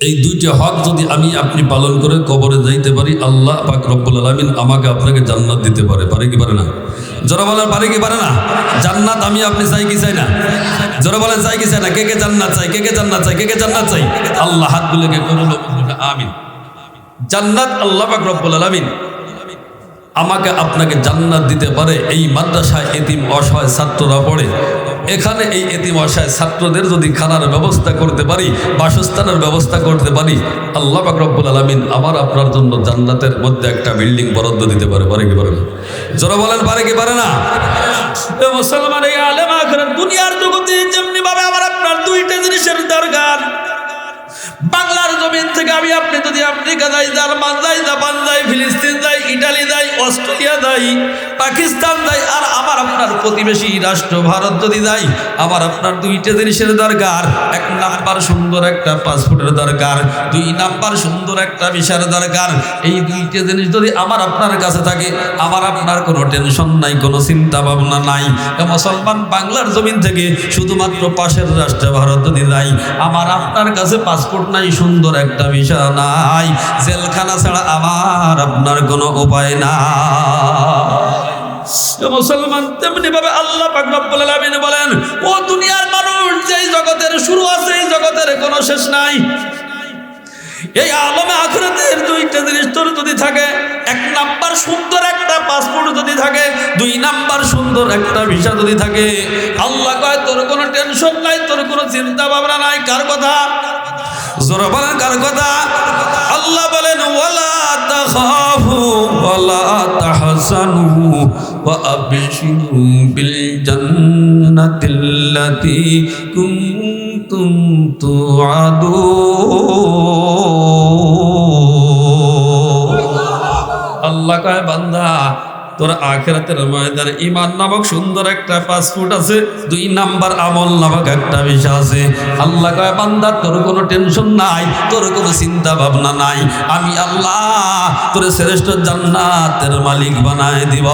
এই দুইটা হক যদি আমি আপনি পালন করে কবরে যাইতে পারি, আল্লাহ পাক রব্বুল আলমিন আমাকে আপনাকে জান্নাত দিতে পারে। পারে কি পারে না? জোরা বলেন, পারে কি পারে না? জান্নাত আমি আপনি চাই কি চাই না? জোরা বলেন, চাই কি চাই না? কে কে জান্নাত চাই? কে কে জান্নাত চাই? কে কে জান্নাত চাই? আল্লাহ হাতগুলো কে কবুল আমিন। জান্নাত আল্লাহ পাক রব্বুল আলমিন আমাকে আপনাকে জান্নাত দিতে পারে। এই মাদ্রাসায় এতিম অসহায় ছাত্ররা পড়ে। এখানে এই অসহায় ছাত্রদের যদি খানার ব্যবস্থা করতে পারি, বাসস্থানের ব্যবস্থা করতে পারি, আল্লাহ পাক রব্বুল আলমিন আমার আপনার জন্য জান্নাতের মধ্যে একটা বিল্ডিং বরাদ্দ দিতে পারে। পারে কি পারে না? যারা বলেন, পারে কি পারে না? দুনিয়ার জগতে যেমনি ভাবে আমার আপনার দুইটা জিনিসের দরকার। বাংলার জমিন থেকে আমি আপনি যদি আমেরিকা যাই, জার্মান যাই, জাপান যাই, ফিলিস্তিন যাই, ইটালি যাই, অস্ট্রেলিয়া যাই পাকিস্তান যাই আর আমার আপনার প্রতিবেশী রাষ্ট্র ভারত যদি যাই আমার আপনার দুইটা জিনিসের দরকার। এক নাম্বার সুন্দর একটা পাসপোর্টের দরকার, দুই নাম্বার সুন্দর একটা ভিসার দরকার। এই দুইটা জিনিস যদি আমার আপনার কাছে থাকে, আমার আপনার কোনো টেনশন নাই, কোনো চিন্তা ভাবনা নাই। মুসলমান বাংলার জমিন থেকে শুধুমাত্র পাশের রাষ্ট্রে ভারত যদি যাই আমার আপনার কাছে পাসপোর্ট নাই, সুন্দর একটা ভিসা নাই। জেলখানা ছাড়া আমার আপনার কোনো উপায় না মুসলমান তেমনি ভাবে আল্লাহ পাক রব্বুল বলেন, ও দুনিয়ার মানুষ, যেই জগতের শুরু আছে, এই জগতের কোনো শেষ নাই। এই আলমে আখরাতের দুইটা জিনিস তোর যদি থাকে, এক নাম্বার সুন্দর একটা পাসপোর্ট যদি থাকে, দুই নাম্বার সুন্দর একটা ভিসা যদি থাকে, আল্লাহ কয়, তোর কোনো টেনশন নাই, তোর কোনো চিন্তা ভাবনা নাই, কার কথা? জোরে বলেন, কার কথা? আল্লাহ বলেন, ওয়ালা তাখাফু, ওয়ালা তাহজানু। আবশিরু বিল জান্নাতিল্লাতী কুনতুম তুআদুন আল্লাহ কয় বান্দা তোর আখেরাতের ময়দানে ইমান নামক সুন্দর একটা পাসপোর্ট আছে, দুই নাম্বার আমল নামক একটা বিষয় আছে। আল্লাহ কয়, বান্দা, তোর কোনো টেনশন নাই, তোর কোনো চিন্তা ভাবনা নাই, আমি আল্লাহ তোর শ্রেষ্ঠ জান্নাতের মালিক বানায় দিব।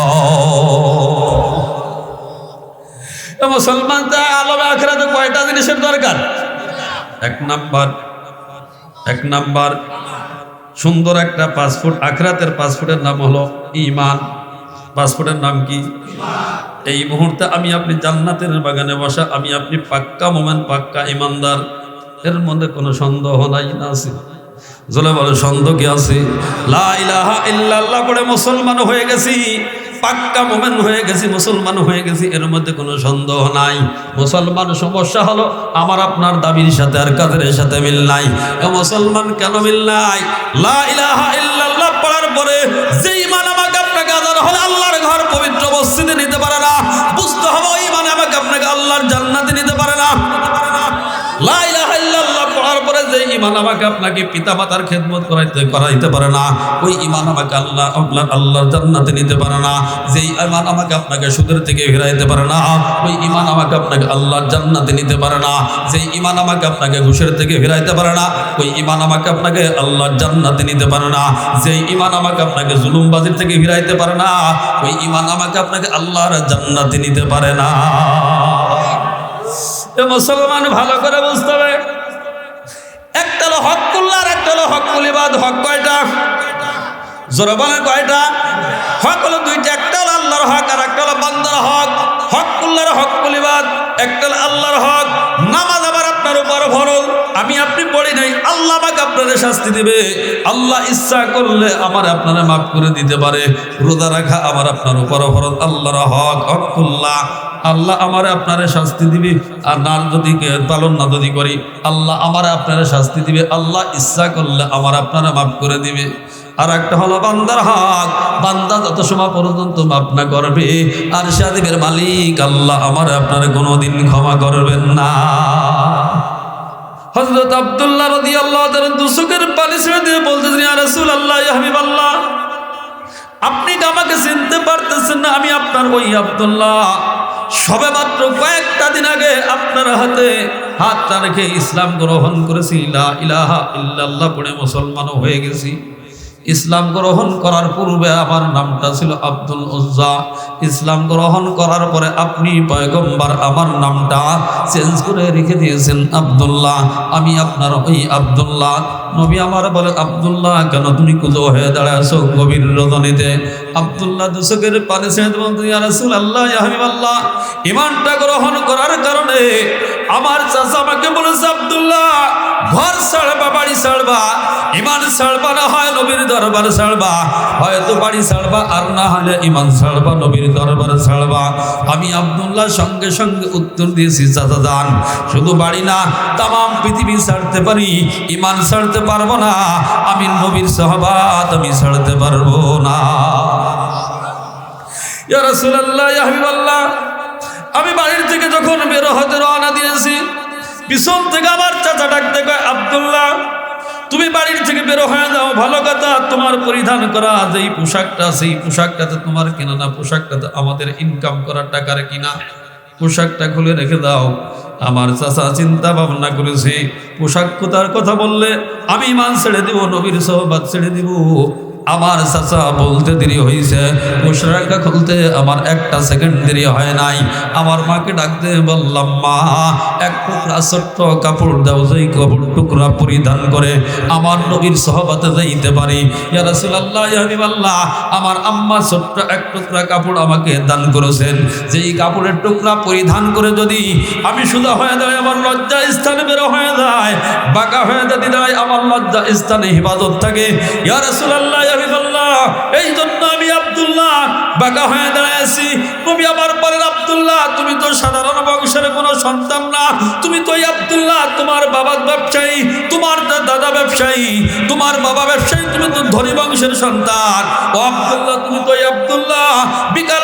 মুসলমান আলমে আখেরাতে কয়টা জিনিসের দরকার? এক নাম্বার এক নাম্বার, সুন্দর একটা পাসপোর্ট আখরাতের পাসপোর্টের নাম হলো ইমান। পাসপোর্টের নাম কি? এই মুহূর্তে আমি আপনি জান্নাতের বাগানে বসা, আমি আপনি পাক্কা মোমেন, পাক্কা ইমানদার। এর মধ্যে কোনো সন্দেহ নাই না আছে? বলে সন্দেহ কি আছে? পড়ে মুসলমান হয়ে গেছি, পাক্কা মোমেন হয়ে গেছি, মুসলমান হয়ে গেছি, এর মধ্যে কোনো সন্দেহ নাই। মুসলমান সমস্যা হলো, আমার আপনার দাবির সাথে আর কাদের সাথে মিল নাই। মুসলমান কেন মিল নাই? লা ইলাহা ইল্লাল্লাহ পড়ার পরে যে ইমান আমাকে হলে আল্লাহর পবিত্র ইমান আমাকে আপনাকে পিতা মাতার খেদমত করাইতে করাইতে পারে না। ওই ইমান আমাকে আল্লাহ আপনার আল্লাহর জান্নাতে নিতে পারে না। যেই ইমান আমাকে আপনাকে সুদের থেকে ফিরাইতে পারে না, ওই ইমান আমাকে আপনাকে আল্লাহর জান্নাতে নিতে পারে না। যেই ইমান আমাকে আপনাকে ঘুষের থেকে ফিরাইতে পারে না, ওই ইমান আমাকে আপনাকে আল্লাহর জান্নাতে নিতে পারে না। যেই ইমান আমাকে আপনাকে জুলুমবাজির থেকে ফিরাইতে পারে না, ওই ইমান আমাকে আপনাকে আল্লাহর জান্নাতে নিতে পারে না। মুসলমান ভালো করে বুঝতে হবে। হলো হকুল্লা আর একটা হলো হকুলিবাদ হক কয়টা? জোরে বলেন কয়টা? হক হলো দুইটা, একটা হলো আল্লাহর হক আর একটা হলো বান্দার হক। হকুল্লার হকুলিবাদ একটা হলো আল্লাহর হক। নামাজ আবার আপনার উপর ফরজ আমি আপনি পড়ি নাই, আল্লাহ আমাকে আপনাদের শাস্তি দিবে। আল্লাহ ইচ্ছা করলে আমার আপনারা মাফ করে দিতে পারে। রোজা রাখা আমার আপনার উপর ফরজ আল্লাহর হক, হকুল্লাহ। আল্লাহ আমারে আপনারে শাস্তি দিবে। আর না যদি পালন না যদি করি, আল্লাহ আমারে আপনারে শাস্তি দিবে। আল্লাহ ইচ্ছা করলে আমার আপনারা মাফ করে দিবে। আর একটা হলো বান্দার হক। বান্দা যত সময় পর্যন্ত মাফ না করবে, আর সাদিবের মালিক আল্লাহ আমার আপনার কোনোদিন ক্ষমা করবেন না। হজরত আব্দুল্লাহ রদি আল্লাহ দুসুকের পানি ছেড়ে দিয়ে বলতেছেন রাসূল আল্লাহ হাবিব আল্লাহ আপনি তো আমাকে চিনতে পারতেছেন না আমি আপনার ওই আব্দুল্লাহ? সবে মাত্র কয়েকটা দিন আগে আপনার হাতে হাতটা রেখে ইসলাম গ্রহণ করেছি ইলাহা ইল্লাল্লাহ পড়ে মুসলমান হয়ে গেছি। ইসলাম গ্রহণ করার পূর্বে আমার নামটা ছিল আব্দুল উজ্জা। ইসলাম গ্রহণ করার পরে আপনি পয়গম্বর, আমার নামটা চেঞ্জ করে রেখে দিয়েছেন আব্দুল্লাহ। আমি আপনার ওই আব্দুল্লাহ। নবী আমার বলে, আব্দুল্লাহ, কেন তুমি কুলো হয়ে দাঁড়াছো গভীর রজনীতে? আব্দুল্লাহ দুশকের পানি ছেড়ে আল্লাহ আল্লাহ ইমানটা গ্রহণ করার কারণে আমার চাচা আমাকে বলেছে, আব্দুল্লাহ, ঘর ছাড়বা, বাড়ি ছাড়বা ইমান ছাড়বা না হয় নবীর দরবার ছাড়বা, হয়তো বাড়ি ছাড়বা আর না হলে ইমান ছাড়বা, নবীর দরবার ছাড়বা। আমি আব্দুল্লাহ সঙ্গে সঙ্গে উত্তর দিয়েছি, চাচা দান শুধু বাড়ি না তাম পৃথিবী ছাড়তে পারি ইমান ছাড়তে পারব না, আমি নবীর সহবাত আমি ছাড়তে পারব না। ইয়া রাসূলুল্লাহ আমি বাড়ির থেকে যখন বের হতে রওনা দিয়েছি, পিছন থেকে আমার চাচা ডাকতে কয়, আব্দুল্লাহ, তুমি বাড়ির থেকে বেরো হয়ে যাও, ভালো কথা, তোমার পরিধান করা যেই পোশাকটা, সেই পোশাকটাতে তোমার কেনা না, পোশাকটাতে আমাদের ইনকাম করার টাকার কিনা, পোশাকটা খুলে রেখে দাও। আমার চাচা চিন্তা ভাবনা করেছে, পোশাক কোথার কথা বললে? আমি মান ছেড়ে দিব, নবীর সহবাদ ছেড়ে দিব। আমার চাচা বলতে দেরি হয়েছে পোশাকটা খুলতে আমার একটা সেকেন্ড দেরি হয় নাই। আমার মাকে ডাকতে বললাম, মা, এক টুকরা ছোট্ট কাপড় দাও, যেই কাপড় টুকরা পরিধান করে আমার নবীর সহবাতে যাইতে পারি। ইয়া রাসূলুল্লাহ, ইয়া হাবিবাল্লাহ, আমার আম্মা ছোট্ট এক টুকরা কাপড় আমাকে দান করেছেন। যেই কাপড়ের টুকরা পরিধান করে যদি আমি সুদা হয়ে যায়, আমার লজ্জা স্থানে বেরো হয়ে যায়, বাঁকা হয়ে যদি দাঁড়ায় আমার লজ্জা স্থানে হিফাজত থাকে। ইয়া রাসূলুল্লাহ এই জন্য আমি আবদুল্লাহ বাঁকা হয়ে দাঁড়াইছি তুমি আমার পরের আবদুল্লাহ, তুমি তো সাধারণ বংশের কোনো সন্তান না। তুমি তো আবদুল্লাহ, তোমার বাবা ব্যবসায়ী, তোমার দাদা ব্যবসায়ী, তোমার বাবা ব্যবসায়ী, তুমি তো ধনী বংশের সন্তান। ও আবদুল্লাহ, তুমি তো আবদুল্লাহ, বিকাল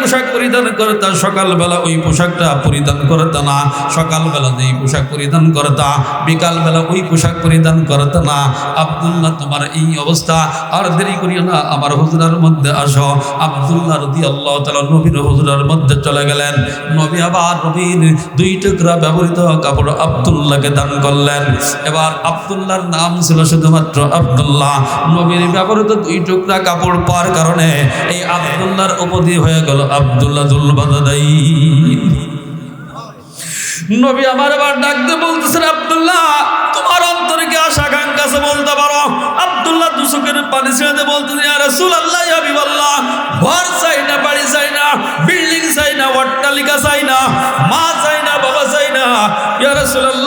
পোশাক পরিধান করতা, সকালবেলা ওই পোশাকটা পরিধান করতা না, সকালবেলা যেই পোশাক পরিধান করতা, বিকালবেলা ওই পোশাক পরিধান করতা না। আব্দুল্লাহ, তোমার এই অবস্থা, আর দেরি করিও না, আমার হুজরার মধ্যে আসো। আব্দুল্লাহ রদি আল্লাহ তালা নবীর হুজরার মধ্যে চলে গেলেন। নবী আবার নবীর দুই টুকরা ব্যবহৃত কাপড় আব্দুল্লাহকে দান করলেন। এবার আব্দুল্লাহর নাম ছিল শুধুমাত্র আব্দুল্লাহ। নবীর ব্যবহৃত দুই টুকরা কাপড় পাওয়ার কারণে এই আব্দুল্লাহর উপাধি হয়ে গেল আব্দুল্লাহ দুলবাদাই নবী আমার আবার ডাকতে কি আশা আকাঙ্ক্ষা বলতে পারো? আব্দুল্লাহ দুসুকের পানি ছেড়ে দিয়ে বলতেছেন, ইয়া রাসূলুল্লাহ, ইয়া হাবিবাল্লাহ, ঘর চাই বাড়ি চাই না, বিল্ডিং চাই না, অট্টালিকা চাই না, মা চাই না, বাবা চাই না, ইয়া রাসূলুল্লাহ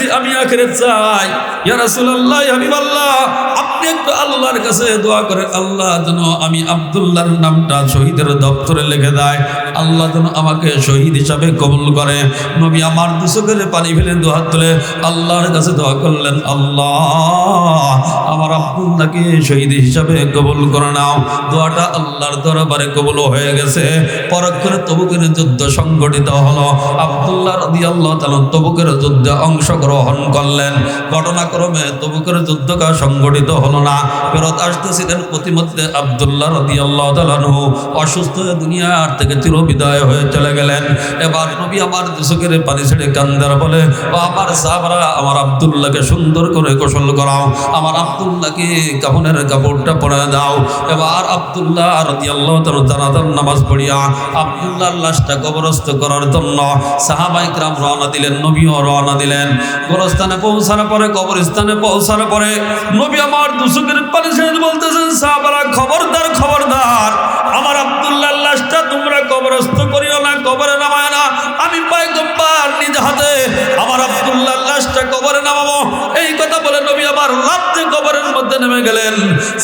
করেছি আমি আখেরে চাই। ইয়া রাসূলুল্লাহ, ইয়া হাবিবাল্লাহ, আপনি একটু আল্লাহর কাছে দোয়া করে আল্লাহ যেন আমি আব্দুল্লাহর নামটা শহীদের দপ্তরে লিখে দেয়। আল্লাহ যেন আমাকে শহীদ হিসাবে কবুল করে। নবী আমার দুচোখের পানি ফেলে দোহাত তুলে আল্লাহর কাছে দোয়া করলেন, আল্লাহ, আমার আব্দুল্লাহকে শহীদ হিসাবে কবুল করে নাও। দোয়াটা আল্লাহর দরবারে কবুল হয়ে গেছে। পরক্ষণে তবুকের যুদ্ধ সংগঠিত হলো। আব্দুল্লাহ রদি আল্লাহ তালা তবুকের যুদ্ধে অংশগ্রহণ করলেন। ঘটনাক্রমে তবুকের যুদ্ধটা সংগঠিত হলো না। ফেরত আসতেছিলেন প্রতিমধ্যে আব্দুল্লাহ রদি আল্লাহ তালানহু অসুস্থ দুনিয়ার থেকে চির বিদায় হয়ে চলে গেলেন। এবার নবী আমার দুচকের পানি ছেড়ে কান্দার বলে, ও আমার আমার আব্দুল্লাহকে সুন্দর করে গোসল করাও, আমার আব্দুল্লাহকে কাপনের কাপড়টা পরে দাও। এবার আব্দুল্লাহ রদি আল্লাহ জানাজার নামাজ পড়িয়া আব্দুল্লাহর লাশটা কবরস্থ করার জন্য সাহাবাইকরাম রওনা দিলেন, নবীও রওনা দিলেন। গোরস্থানে পৌঁছানোর পরে, কবরস্থানে পৌঁছানোর পরে নবী আমার দুসুকের পানি ছেড়ে বলতেছেন, সাহাবারা, খবরদার খবরদার, আমার আব্দুল্লাহ লাশটা তোমরা কবরস্থ করিও না, কবরে নামায় না। আমি পাইগম্বার নিজ হাতে আমার আব্দুল্লাহ লাশটা কবরে নামাবো। এই কথা বলে নবী আমার লাফতে কবরের মধ্যে নেমে গেলেন।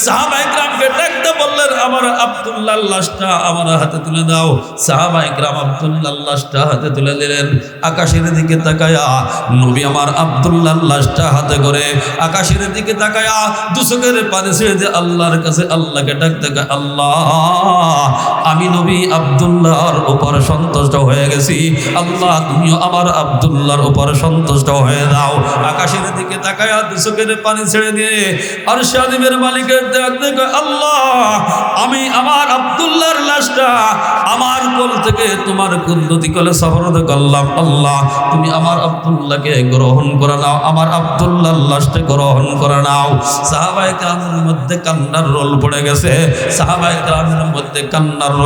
সাহাবাইকরামকে ডাকতে বললেন, আমার আব্দুল্লাহ লাশটা আমার হাতে তুলে দাও। সাহাবাইকরাম আব্দুল্লাহ লাশটা হাতে তুলে দিলেন। আকাশের দিকে তাকায়া নবী আমার আব্দুল্লাহ লাশটা হাতে করে আকাশের দিকে তাকায়া দুচকের পানি ছেড়ে দিয়ে আল্লাহর কাছে আল্লাহকে ডাকতে আল্লাহ আমি নবী আব্দুল্লাহর উপর সন্তুষ্ট হয়ে গেছি। আল্লাহ, তুমিও আমার আব্দুল্লাহর উপর সন্তুষ্ট হয়ে দাও আকাশের দিকে তাকায়া চোখের পানি ছেড়ে দিয়ে আর শাদিমের মালিকের দেখ দেখ, আল্লাহ, আমি আমার আব্দুল্লাহর লাশটা আমার কোল থেকে তোমার কুদ্দতি কলে সফরত করলাম। আল্লাহ, তুমি আমার আব্দুল্লাহকে গ্রহণ করে নাও, আমার আব্দুল্লাহর লাশটা গ্রহণ করে নাও। সাহাবায়ে কামের মধ্যে কান্নার রোল পড়ে গেছে। সাহাবায়ে কামের মধ্যে কান্নার রোল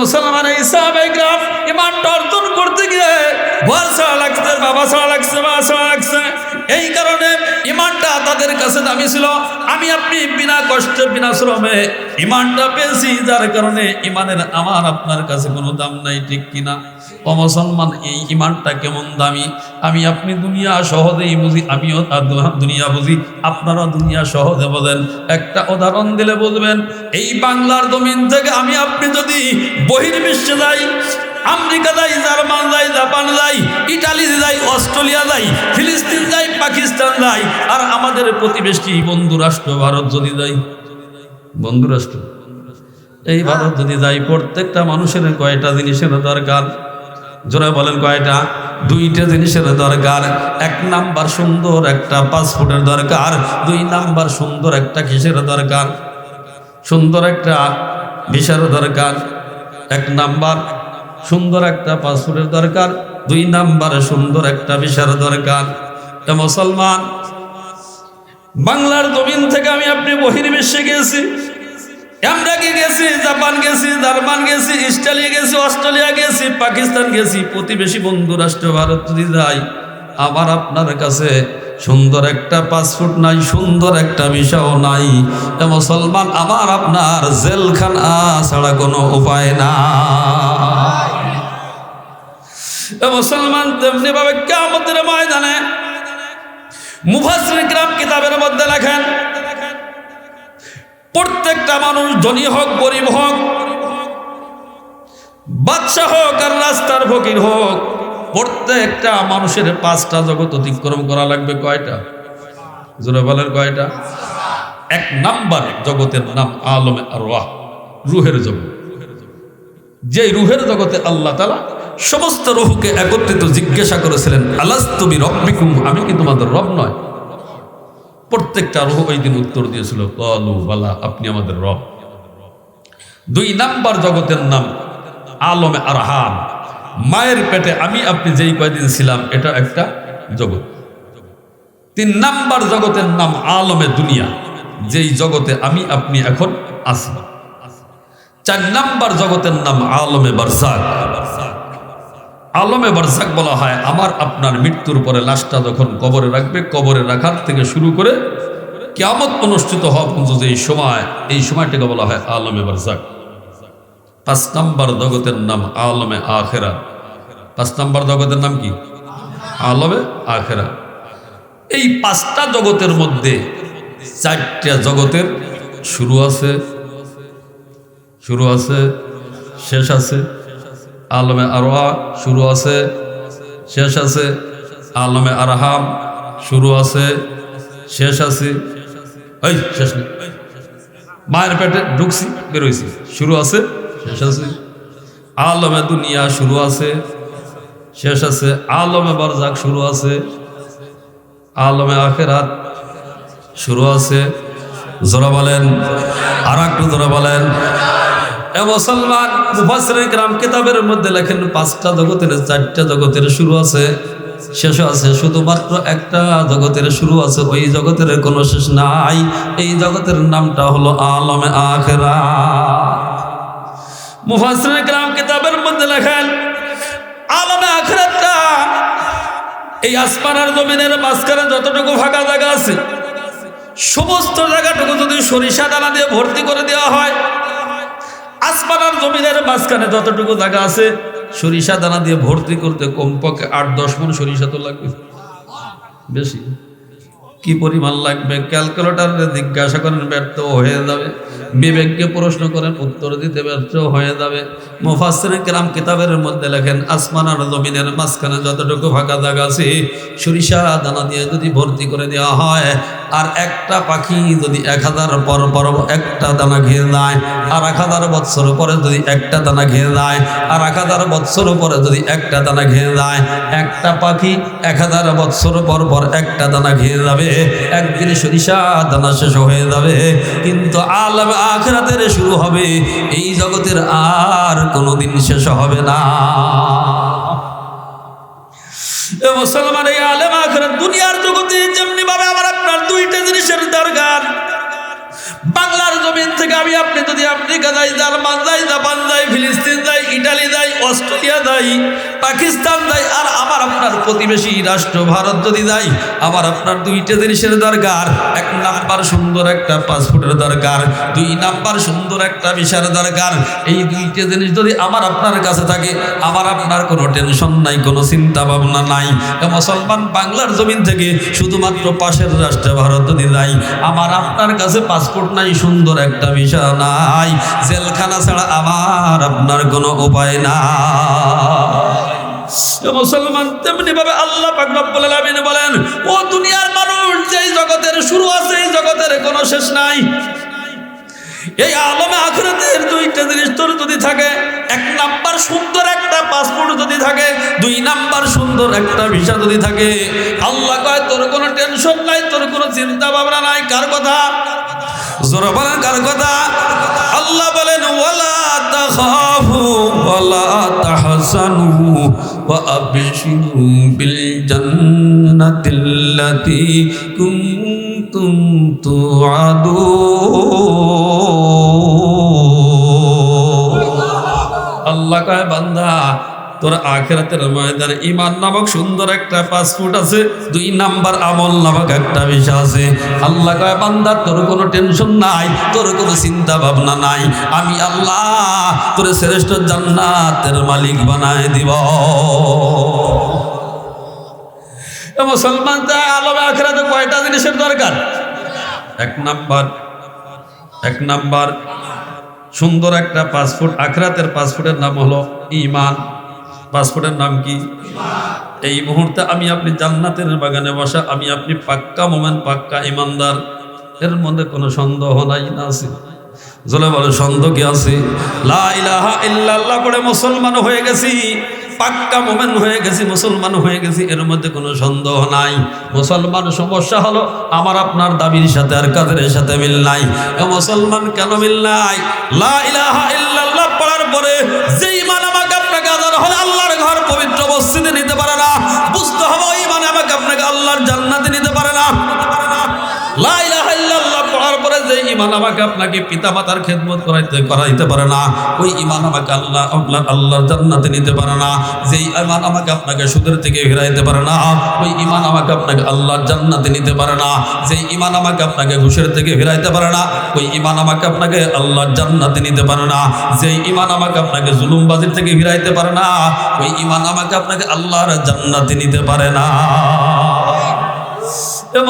মুসলমান হিসাবে গ্রাম ইমানটা অর্জন করতে গিয়ে ছাড়া লাগছে, বাবা লাগছে লাগছে। এই কারণে ইমানটা তাদের কাছে দামি ছিল। আমি আপনি বিনা কষ্টে ইমানটা পেয়েছি, যার কারণে ইমানের আমার আপনার কাছে কোনো দাম নাই, ঠিক কিনা? ও মুসলমান, এই ইমানটা কেমন দামি? আমি আপনি দুনিয়া সহজেই বুঝি, আমিও দুনিয়া বুঝি, আপনারা দুনিয়া সহজে বোঝেন। একটা উদাহরণ দিলে বুঝবেন এই বাংলার জমিন থেকে আমি আপনি যদি বহির্বিশ্বে যাই, আমেরিকা যাই, জার্মান যাই, জাপান যাই, ইটালি যাই, অস্ট্রেলিয়া যাই, ফিলিস্তিন যাই, পাকিস্তান যাই, আর আমাদের প্রতিবেশী বন্ধু রাষ্ট্র ভারত যদি যাই, বন্ধু রাষ্ট্র, এই ভারত যদি যাই, প্রত্যেকটা মানুষের কয়টা জিনিসের দরকার? জোরে বলেন কয়টা? দুইটা জিনিসের দরকার, এক নাম্বার সুন্দর একটা পাসপোর্টের দরকার, দুই নাম্বার সুন্দর একটা কিসের দরকার? সুন্দর একটা ভিসার দরকার এক নাম্বার সুন্দর একটা পাসপোর্টের দরকার, দুই নাম্বার সুন্দর একটা ভিসার দরকার। মুসলমান, বাংলার জমিন থেকে আমি আপনি বহির্বিশ্বে গেছি। আমেরিকা গেছি? জাপান গেছি, জার্মান গেছি, ইস্টালিয়া গেছি, অস্ট্রেলিয়া গেছি, পাকিস্তান গেছি। প্রতিবেশী বন্ধু রাষ্ট্র ভারত যদি যাই আমার আপনার কাছে সুন্দর একটা পাসপোর্ট নাই, সুন্দর একটা ভিসাও নাই। মুসলমান, আমার আপনার জেলখানা ছাড়া কোনো উপায় না। মুসলমান তেমনি ভাবে কেমতের ময়দানে মুফাসরিন গ্রাম কিতাবের মধ্যে লেখেন, প্রত্যেকটা মানুষ ধনী হোক, গরিব হোক বাদশাহ হোক আর রাস্তার ফকির হোক প্রত্যেকটা মানুষের পাঁচটা জগৎ অতিক্রম করা লাগবে কয়টা? জোরে বলেন কয়টা? এক নাম্বার জগতের নাম আলমে আর রুহের জগৎ। যে রুহের জগতে আল্লাহ তালা সমস্ত রুহকে একত্রিত জিজ্ঞাসা করেছিলেন আলাস তুমি রব্বিকুম আমি কি তোমাদের রব নয়? প্রত্যেকটা রুহ ওই দিন উত্তর দিয়েছিল কলু বালা, আপনি আমাদের রব। দুই নাম্বার জগতের নাম আলমে আরহাম মায়ের পেটে আমি আপনি যেই কয়দিন ছিলাম, এটা একটা জগৎ। তিন নাম্বার জগতের নাম আলমে দুনিয়া, যেই জগতে আমি আপনি এখন আছি। চার নাম্বার জগতের নাম আলমে বারসাক আলমে বারসাক বলা হয়, আমার আপনার মৃত্যুর পরে লাশটা যখন কবরে রাখবে, কবরে রাখার থেকে শুরু করে কেয়ামত অনুষ্ঠিত হওয়া পর্যন্ত এই সময়, এই সময়টাকে বলা হয় আলমে বারসাক পাঁচ নাম্বার জগতের নাম আলমে আখেরা। পাঁচ নাম্বার জগতের নাম কি? আলমে আখেরা। এই পাঁচটা জগতের মধ্যে চারটা জগতের শুরু আছে শুরু আছে, শেষ আছে। আলমে আরোহা শুরু আছে, শেষ আছে। আলমে আরহাম শুরু আছে, শেষ আছে। এই, শেষ নেই। মায়ের পেটে ঢুকছি বেরোইছি শুরু আছে শেষ আছে আলমে দুনিয়া শুরু আছে, শেষ আছে, আলমে বারজাক শুরু আছে, আলমে আখেরাত শুরু আছে। জোরা বলেন, আর একটু জোরা বলেন। মুসলমান কিরাম কিতাবের মধ্যে লেখেন, পাঁচটা জগতের, চারটা জগতের শুরু আছে, শেষ আছে। শুধুমাত্র একটা জগতের শুরু আছে, ওই জগতের কোনো শেষ নাই। এই জগতের নামটা হলো আলমে আখেরা মুফাসসিরিন কিরাম কিতাবের মধ্যে লেখেন, আলমে আখেরাতটা এই আসমান আর জমিনের মাঝখানে যতটুকু ফাঁকা জায়গা আছে, সমস্ত জায়গাটুকু যদি সরিষা দানা দিয়ে ভর্তি করে দেওয়া হয়, আসমান আর জমিনের মাঝখানে যতটুকু জায়গা আছে, সরিষা দানা দিয়ে ভর্তি করতে কমপক্ষে আট দশ মন সরিষা তো লাগবে। বেশি? কি পরিমাণ লাগবে? ক্যালকুলেটার জিজ্ঞাসা করেন, ব্যর্থ হয়ে যাবে। বিবেককে প্রশ্ন করেন, উত্তর দিতে ব্যর্থ হয়ে যাবে। মুফাসসির কেরাম কিতাবের মধ্যে লেখেন, আসমান আর জমিনের মাঝখানে যতটুকু ফাঁকা জায়গা আছে, সরিষা দানা দিয়ে যদি ভর্তি করে দেওয়া হয়, আর একটা পাখি যদি এক হাজার পর পর একটা দানা খেয়ে যায় আর এক হাজার বৎসর পরে যদি একটা দানা খেয়ে যায় আর এক হাজার বৎসর পরে যদি একটা দানা খেয়ে যায় একটা পাখি এক হাজার বৎসর পর পর একটা দানা খেয়ে যাবে। একদিন সরিষা দানা শেষ হয়ে যাবে। কিন্তু আলম আখরাতের শুরু হবে। এই জগতের আর কোনোদিন শেষ হবে না। মুসলমান, এই আলেম আখরাত দুনিয়ার জগতে যেমনি ভাবে আমার আপনার দুইটা জিনিসের দরকার। বাংলার জমিন থেকে আমি আপনি যদি আমেরিকা যাই, জার্মান যাই, জাপান যাই, ফিলিস্তিন যাই, ইটালি যাই, অস্ট্রেলিয়া যাই, পাকিস্তান যাই, আর আমার প্রতিবেশী রাষ্ট্র ভারত যদি যাই আবার আপনার দুইটা জিনিসের দরকার। এক নাম্বার সুন্দর একটা পাসপোর্টের দরকার, দুই নাম্বার সুন্দর একটা ভিসার দরকার। এই দুইটা জিনিস যদি আমার আপনার কাছে থাকে, আমার আপনার কোনো টেনশন নাই, কোনো চিন্তা ভাবনা নাই। মুসলমান বাংলার জমিন থেকে শুধুমাত্র পাশের রাষ্ট্রে ভারত যদি যাই আমার আপনার কাছে পাসপোর্ট নাই, সুন্দর একটা ভিসা নাই। জেলখানা ছাড়া আমার আপনার কোনো উপায় এ মুসলমান তেমনি ভাবে আল্লাহ পাক রব্বুল বলেন, ও দুনিয়ার মানুষ, যেই জগতের শুরু আছে, এই জগতের কোনো শেষ নাই। এই আলমে আখরাতের দুইটা জিনিস তোর যদি থাকে, এক নাম্বার সুন্দর একটা পাসপোর্ট যদি থাকে, দুই নাম্বার সুন্দর একটা ভিসা যদি থাকে। আল্লাহ কয়, তোর কোনো টেনশন নাই, তোর কোনো চিন্তা ভাবনা নাই, কার কথা? জোরে বলেন, কার কথা? আল্লাহ বলেন, ওয়ালা তাখাফু তাহসানু ওয়া আবশিরু বিল জান্নাতিল্লাতী কুনতুম তুআদুন আল্লাহ কয় বান্দা তোর আখেরাতের ময়দানে ইমান নামক সুন্দর একটা পাসপোর্ট আছে, দুই নাম্বার আমল নামক একটা বিষয় আছে। আল্লাহ কয়, বান্দা, তোর কোনো টেনশন নাই, তোর কোনো চিন্তা ভাবনা নাই, আমি আল্লাহ তোর শ্রেষ্ঠ জান্নাতের মালিক বানায় দিব। মুসলমান, তা আলমে আখেরাতে কয়টা জিনিসের দরকার? এক নাম্বার এক নাম্বার, সুন্দর একটা পাসপোর্ট আখরাতের পাসপোর্টের নাম হলো ইমান। পাসপোর্টের নাম কি? এই মুহূর্তে আমি আপনি জান্নাতের বাগানে বসা, আমি আপনি পাক্কা মোমেন, পাক্কা ইমানদার। এর মধ্যে কোনো সন্দেহ নাই না আছে? জলে বলে, সন্দেহ কি আছে? লা ইলাহা ইল্লাল্লাহ পড়ে মুসলমান হয়ে গেছি, পাক্কা মোমেন হয়ে গেছি, মুসলমান হয়ে গেছি, এর মধ্যে কোনো সন্দেহ নাই। মুসলমান সমস্যা হলো, আমার আপনার দাবির সাথে আর কাদের সাথে মিল নাই। মুসলমান কেন মিল নাই? লা ইলাহা ইল্লাল্লাহ পড়ার পরে যেই ইমান আমাকে আপনাকে পিতা মাতার খেদমত করাইতে করাইতে পারে না। ওই ইমান আমাকে আল্লাহ, আপনার আল্লাহর জান্নাতে নিতে পারে না। যেই ইমান আমাকে আপনাকে সুদের থেকে ফিরাইতে পারে না, ওই ইমান আমাকে আপনাকে আল্লাহর জান্নাতে নিতে পারে না। যেই ইমান আমাকে আপনাকে ঘুষের থেকে ফিরাইতে পারে না, ওই ইমান আমাকে আপনাকে আল্লাহর জান্নাতে নিতে পারে না। যেই ইমান আমাকে আপনাকে জুলুমবাজির থেকে ফিরাইতে পারে না, ওই ইমান আমাকে আপনাকে আল্লাহর জান্নাতে নিতে পারে না।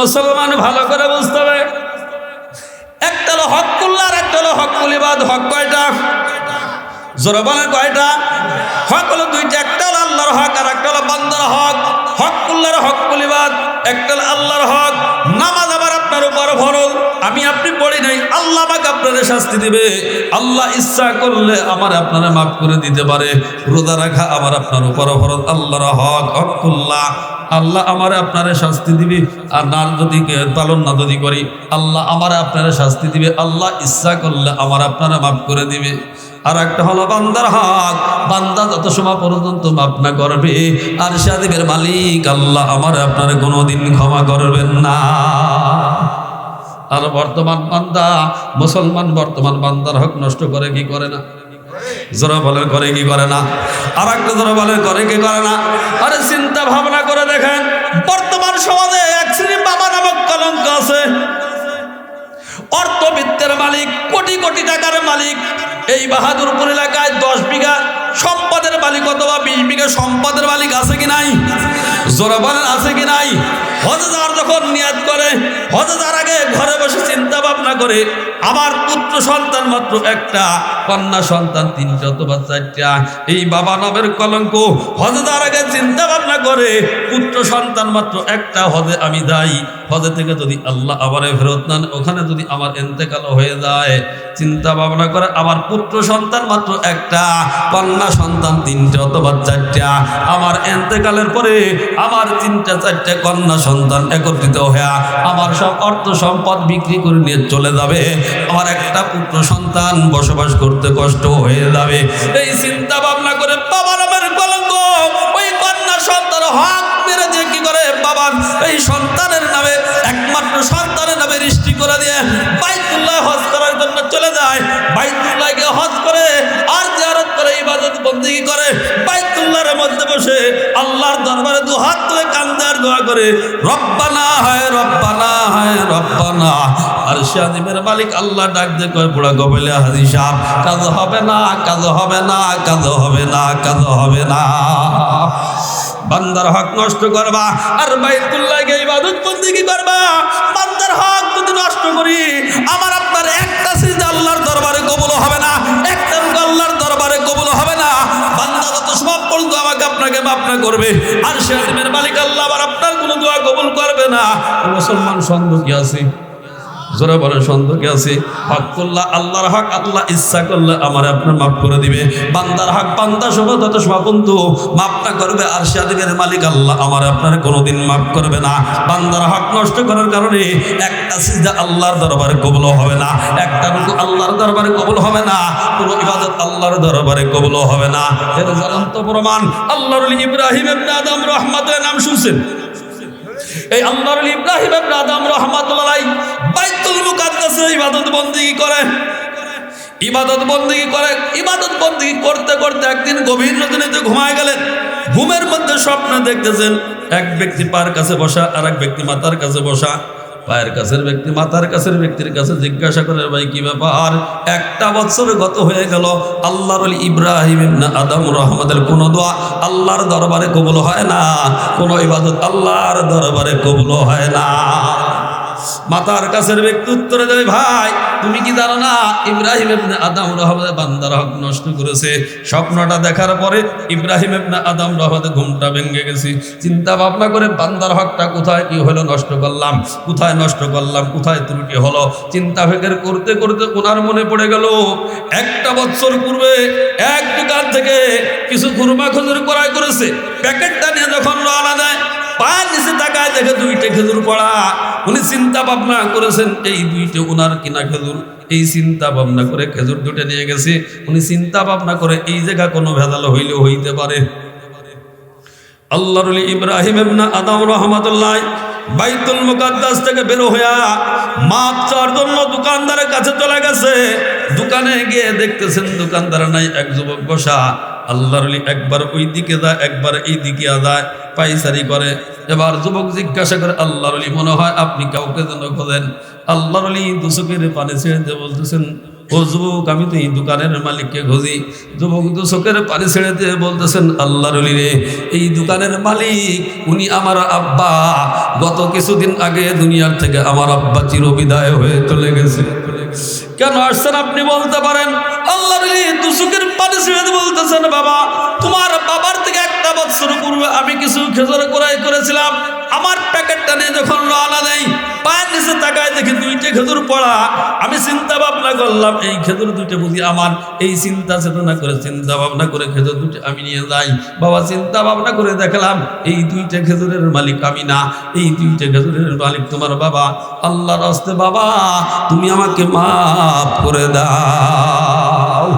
মুসলমান ভালো করে বুঝতে হবে। হলো হকুল্লা আর একটা হলো হকুলিবাদ হক কয়টা? জোরে বলেন কয়টা? হক হলো দুইটা, একটা হলো আল্লাহর হক আর একটা হলো বান্দার হক। হকুল্লার হকুলিবাদ একটা হলো আল্লাহর হক। নামাজ আবার আপনার উপর ফরজ। আমি আপনি পড়ি নাই, আল্লাহ আমাকে আপনাদের শাস্তি দিবে। আল্লাহ ইচ্ছা করলে আমার আপনারা মাফ করে দিতে পারে। রোজা রাখা আমার আপনার উপর ফরজ। আল্লাহর হক, হকুল্লাহ। আল্লাহ আমার আপনারে শাস্তি দিবে। আর না যদি পালন না যদি করি, আল্লাহ আমার আপনারা শাস্তি দিবে। আল্লাহ ইচ্ছা করলে আমার আপনারা মাফ করে দিবে। আর একটা হলো বান্দার হক। বান্দা যত সময় পর্যন্ত মাফ না করবে, আর সাদিবের মালিক আল্লাহ আমার আপনারা কোনোদিন ক্ষমা করবেন না। আর বর্তমান বান্দা, মুসলমান বর্তমান বান্দার হক নষ্ট করে কি করে না? জোরা বলে করে কি করে না? আর একটা জোরা বলে করে কি করে না? আরে চিন্তা ভাবনা করে দেখেন, বর্তমান সমাজে এক শ্রেণি বাবা নামক কলঙ্ক আছে। অর্থবিত্তের মালিক, কোটি কোটি টাকার মালিক, এই বাহাদুরপুর এলাকায় দশ বিঘা সম্পদের মালিক অথবা বিশ বিঘা সম্পদের মালিক আছে কি নাই? জোরা বলেন, আছে কি নাই? হজদার যখন নিয়াদ করে হজদার আগে ঘরে বসে চিন্তা ভাবনা করে, আমার পুত্র সন্তান মাত্র একটা, কন্যা সন্তান তিনটা অথবা চারটা, এই বাবা নামের কলঙ্ক। হজদার আগে চিন্তা ভাবনা করে, পুত্র সন্তান মাত্র একটা হজে আমি দায়ী। হজে থেকে যদি আল্লাহ আবারে ফেরত নেন, ওখানে যদি আমার এন্তেকাল হয়ে যায়, চিন্তা ভাবনা করে, আমার পুত্র সন্তান মাত্র একটা, কন্যা সন্তান তিনটা অথবা চারটা, আমার এন্তেকালের পরে আমার তিনটা চারটা কন্যা সন্তান একত্রিত হয়ে আমার সব অর্থ সম্পদ বিক্রি করে নিয়ে চলে যাবে। আমার একটা পুত্র সন্তান বসবাস করতে কষ্ট হয়ে যাবে। এই চিন্তা ভাবনা করে বাবার আমার কন্যা সন্তান হক মেরে দিয়ে কি করে বাবার এই সন্তানের নামে, একমাত্র সন্তানের নামে সৃষ্টি করে দিয়ে বাইতুল্লাহ হজ করার জন্য চলে যায়। বাইতুল্লাহকে হজ করে, আর জিয়ারত করে, ইবাদত বন্দিগি করে, বাইতুল্লাহর মধ্যে বসে আল্লাহর দরবারে দু হাত তুলে কান্দে আর দোয়া করে, রব্বানা হায় রব্বানা হায়, রব্বানা। আর শাদিমের মালিক আল্লাহ ডাক দিয়ে কয়, বুড়া গবেলে হাজি সাহ কাজ হবে না কাজ হবে না কাজ হবে না কাজ হবে না। বান্দার হক নষ্ট করবা, আর বাইতুল্লাহকে ইবাদত বন্দিগি করবা? বান্দার হক যদি নষ্ট করি, আমার আপনার একটা সিজদা আল্লাহর দরবারে কবুল হবে না, একটা আল্লাহর দরবারে কবুল হবে না। বান্দা যত সব পর্যন্ত আমাকে আপনাকে মাফ না করবে, আর সে মালিক আল্লাহ আবার আপনার কোনো দোয়া কবুল করবে না। মুসলমান সন্দেহ কি আছে? জোরে বলেন, সন্দেহ আছে? হক করল্লা আল্লাহর হক, আল্লাহ ইচ্ছা করলে আমার আপনার মাফ করে দিবে। বান্দার হক, বান্দা সব তত সমাপন্ত মাফ না করবে আর সাদিকের মালিক আল্লাহ আমার আপনার কোনোদিন মাফ করবে না। বান্দার হক নষ্ট করার কারণে একটা সিজদা আল্লাহর দরবারে কবুল হবে না, একটা রুকু আল্লাহর দরবারে কবুল হবে না কোনো ইবাদত আল্লাহর দরবারে কবুল হবে না। এর জ্বলন্ত প্রমাণ আল্লাহর ইব্রাহিম ইবনে আদম রহমাতের নাম শুনছেন? এই আমার ইব্রাহিম আদাম রহমাতুল্লাহ বাইতুল মুকাদ্দাসে ইবাদত বন্দেগী করে ইবাদত বন্দেগী করে, ইবাদত বন্দেগী করতে করতে একদিন গভীর রজনীতে ঘুমায় গেলেন। ঘুমের মধ্যে স্বপ্ন দেখতেছেন, এক ব্যক্তি পার কাছে বসা আর এক ব্যক্তি মাতার কাছে বসা। পায়ের কাছের ব্যক্তি, মাথার কাছের ব্যক্তির কাছে জিজ্ঞাসা করে, ভাই, কি ব্যাপার? একটা বছর গত হয়ে গেল, আল্লাহর ইব্রাহিম আদম রহমদের কোনো দোয়া আল্লাহর দরবারে কবল হয় না, কোনো ইবাদত আল্লাহর দরবারে কবল হয় না। মাতার কাছের ব্যক্তি উত্তরে দেবে ভাই, তুমি কি জানো না, ইব্রাহিম ইবনে আদম রহমতে বান্দার হক নষ্ট করেছে? স্বপ্নটা দেখার পরে ইব্রাহিম ইবনে আদম রহমতে ঘুমটা ভেঙে গেছি। চিন্তা ভাবনা করে বান্দার হকটা কোথায়, কি হলো, নষ্ট করলাম। কোথায় নষ্ট করলাম, কোথায় ত্রুটি হলো? চিন্তা ফেকের করতে করতে ওনার মনে পড়ে গেল, একটা বছর পূর্বে এক দোকান থেকে কিছু খুরমা খজুর করাই করেছে। প্যাকেটটা নিয়ে যখন রওনা দেয় পায়ের নিচে তাকায় দেখে দুইটা খেজুর পড়া। উনি চিন্তা ভাবনা করেছেন, এই দুইটা ওনার কিনা খেজুর? এই চিন্তা ভাবনা করে খেজুর দুটো নিয়ে গেছে। উনি চিন্তা ভাবনা করে, এই জায়গা কোনো ভেজাল হইলেও হইতে পারে। আল্লাহর ইব্রাহিম আদম রহমতুল্লাহ বাইতুল মুকাদ্দাস থেকে বের হইয়া মাপ চাওয়ার জন্য দোকানদারের কাছে চলে গেছে। দোকানে গিয়ে দেখতেছেন দোকানদার নাই, এক যুবক বসা। আল্লাহর একবার ওই দিকে যায়, একবার এই দিকে যায় পাইসারি করে। এবার যুবক জিজ্ঞাসা করে, আল্লাহর মনে হয় আপনি কাউকে যেন খোঁজেন? আল্লাহর দুচকের পানি ছেড়ে বলতেছেন ও যুবক আমি তো এই দোকানের মালিককে খুঁজি। যুবক দুচকের পানি ছেড়ে দিয়ে বলতেছেন, আল্লাহর রে, এই দোকানের মালিক, উনি আমার আব্বা। গত কিছুদিন আগে দুনিয়ার থেকে আমার আব্বা চিরবিদায় হয়ে চলে গেছে। কেন আসছেন আপনি বলতে পারেন? আল্লাহর দুচকের পানি ছেড়ে বলতেছেন, বাবা, তোমার বাবার থেকে একটা বছর পূর্বে আমি কিছু খেজুর ক্রয় করেছিলাম। আমার প্যাকেটটা নিয়ে যখন রওনা দেয় পায়ের নিচে তাকায় দেখি দুইটা খেজুর পড়া। আমি চিন্তা ভাবনা করলাম, এই খেজুর দুইটা বুঝি আমার। এই চিন্তা চেতনা করে, চিন্তা ভাবনা করে খেজুর দুইটা আমি নিয়ে যাই। বাবা চিন্তা ভাবনা করে দেখলাম, এই দুইটা খেজুরের মালিক আমি না। এই দুইটা খেজুরের মালিক তোমার বাবা। আল্লাহর হস্তে, বাবা, তুমি আমাকে মাফ করে দাও।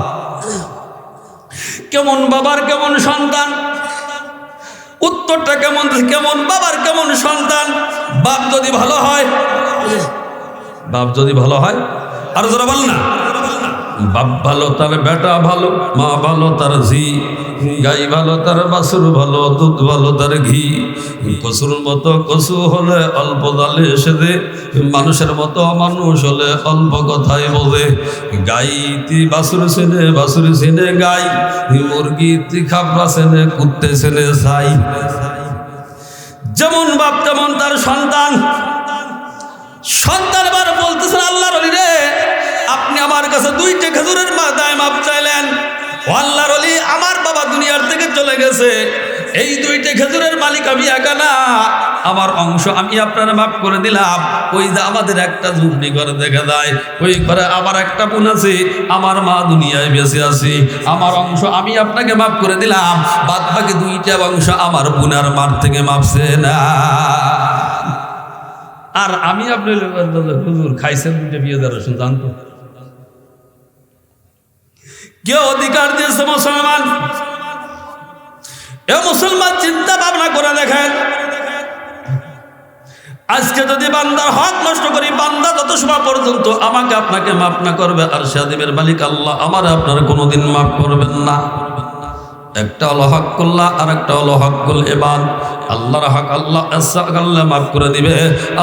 কেমন বাবার, কেমন সন্তান? উত্তরটা কেমন কেমন, বাবার কেমন সন্তান? বাপ যদি ভালো হয়, বাপ যদি ভালো হয়, আর যারা বল না। বাপ ভালো, তার বেটা ভালো, মা ভালো, তার ঝি। গাই ভালো, তার বাসুর ভালো, দুধ ভালো, তার ঘি। কসুর মতো কসু হলে অল্প দালে এসে দে। মানুষের মতো মানুষ হলে অল্প কথাই বোঝে গাই তি বাসুর সেনে বাসুর সেনে গাই। মুরগি তি খাবরা সেনে কুত্তে সেনে ছাই যেমন বাপ তেমন তার সন্তান। সন্তান এবার বলতেছেন আল্লাহর রে আমার কাছে দুইটা খেজুরের মাথায় মাপ চাইলেন। আল্লাহর অলি আমার বাবা দুনিয়ার থেকে চলে গেছে। এই দুইটা খেজুরের মালিক আমি একা না। আমার অংশ আমি আপনার মাফ করে দিলাম। ওই যে আমাদের একটা ঝুঁকনি করে দেখা যায়, ওই ঘরে আমার একটা বোন আছে। আমার মা দুনিয়ায় বেঁচে আছে। আমার অংশ আমি আপনাকে মাফ করে দিলাম। বাদ বাকি দুইটা অংশ আমার বোনার মার থেকে মাপছে না। আর আমি আপনার হুজুর খাইছেন, দুইটা বিয়ে দেওয়ার জানতো। কে অধিকার দিয়েছে মুসলমান? এ মুসলমান চিন্তা ভাবনা করে দেখেন। আজকে যদি বান্দার হক নষ্ট করি, বান্দা তত সময় পর্যন্ত আমাকে আপনাকে মাফ না করবে। আর সাদিবের মালিক, আল্লাহ আমার আপনার কোনোদিন মাফ করবেন না। একটা হলো হকুল্লাহ আর একটা হলো হকুল এবাদ আল্লাহর হক আল্লাহ ইচ্ছা করলে মাফ করে দিবে।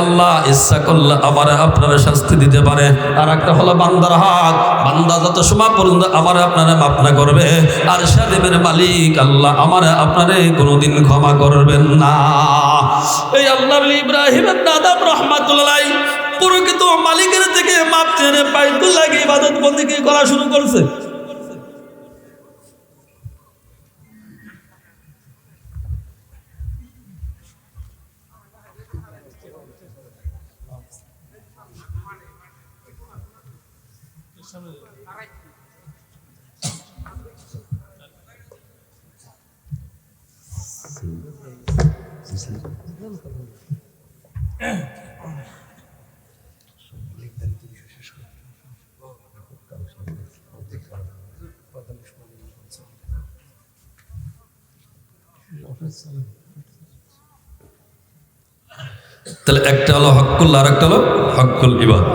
আল্লাহ ইচ্ছা করলে আবার আপনারা শাস্তি দিতে পারে। আর একটা হলো বান্দার হক। বান্দা যত সময় পর্যন্ত আবার আপনারা মাফ না করবে, আর সাদেবের মালিক আল্লাহ আমার আপনারে কোনোদিন ক্ষমা করবেন না। এই আল্লাহ ইব্রাহিমের দাদা রহমাতুল্লাহ প্রকৃত মালিকের থেকে মাপ চেনে পাইতুল্লাহকে ইবাদত বন্দি করা শুরু করছে। তাহলে একটা হলো হকুল আর একটা হলো হকুল ইবাদ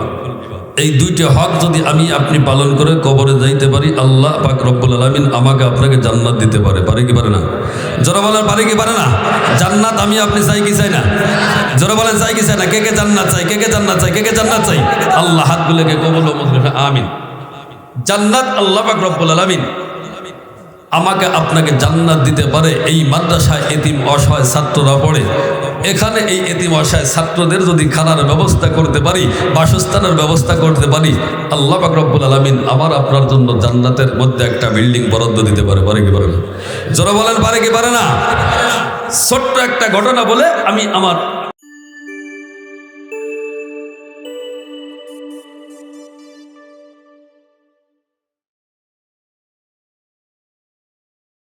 এই দুইটা হক যদি আমি আপনি পালন করে কবরে যাইতে পারি, আল্লাহ পাক রব্বুল আলমিন আমাকে আপনাকে জান্নাত দিতে পারে। পারে কি পারে না? জোরা বলেন, পারে কি পারে না? জান্নাত আমি আপনি চাই কি চাই না? জোরা বলেন, চাই কি চাই না? কে কে জান্নাত চাই? কে কে জান্নাত চাই? কে কে জান্নাত চাই? আল্লাহ হাত গুলে কে কবল আমিন। জান্নাত আল্লাহ পাক রব্বুল আলমিন আমাকে আপনাকে জান্নাত দিতে পারে। এই মাদ্রাসায় এতিম অসহায় ছাত্ররা পড়ে। এখানে এই এতিম অসহায় ছাত্রদের যদি খানার ব্যবস্থা করতে পারি, বাসস্থানের ব্যবস্থা করতে পারি, আল্লাহ বাকরব্বুল আলমিন আমার আপনার জন্য জান্নাতের মধ্যে একটা বিল্ডিং বরাদ্দ দিতে পারে। পারে কি পারে না? যারা বলেন, পারে কি পারে না? ছোট্ট একটা ঘটনা বলে আমি আমার